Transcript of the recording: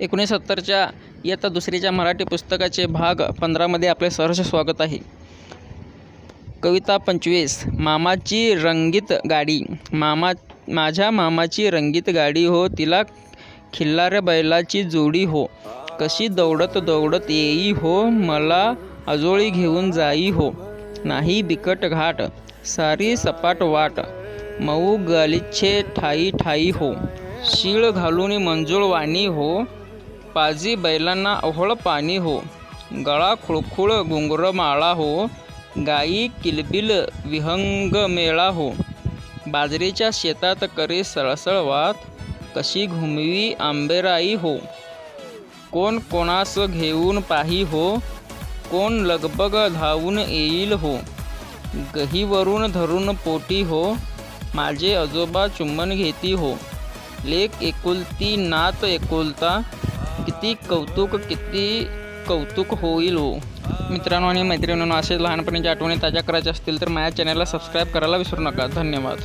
एकोणीसत्तरच्या इयत्ता दुसरीच्या मराठी पुस्तकाचे भाग पंधरामध्ये आपले सहर्ष स्वागत आहे. कविता पंचवीस मामाची रंगीत गाडी. मामा माझ्या मामाची रंगीत गाडी हो तिला खिल्लाऱ्या बैलाची जोडी हो. कशी दौडत दौडत येई हो मला आजोळी घेऊन जाई हो. नाही बिकट घाट सारी सपाट वाट. मऊ गलिच्छे ठाई ठाई हो. शीळ घालून मंजूळ वाणी हो पाजी बैलांना ओहळ पाणी हो. गळा खुळखुळ घुंगर माळा हो. गाई किलबिल विहंग मेळा हो. बाजरीच्या शेतात करे सळसळ वात. कशी घुमवी आंबेराई हो. कोण कोणास घेऊन पाही हो. कोण लगबग धावून येईल हो. गहीवरून धरून पोटी हो. माझे आजोबा चुंबन घेती हो. लेक एकुलती नात एकुलता. किती कौतुक किती कौतुक होईल हो. मित्रांनो आणि मैत्रिणींनो असे लहानपणीच्या आठवणी ताज्या करायच्या असतील तर माझ्या चॅनलला सबस्क्राईब करायला विसरू नका. धन्यवाद.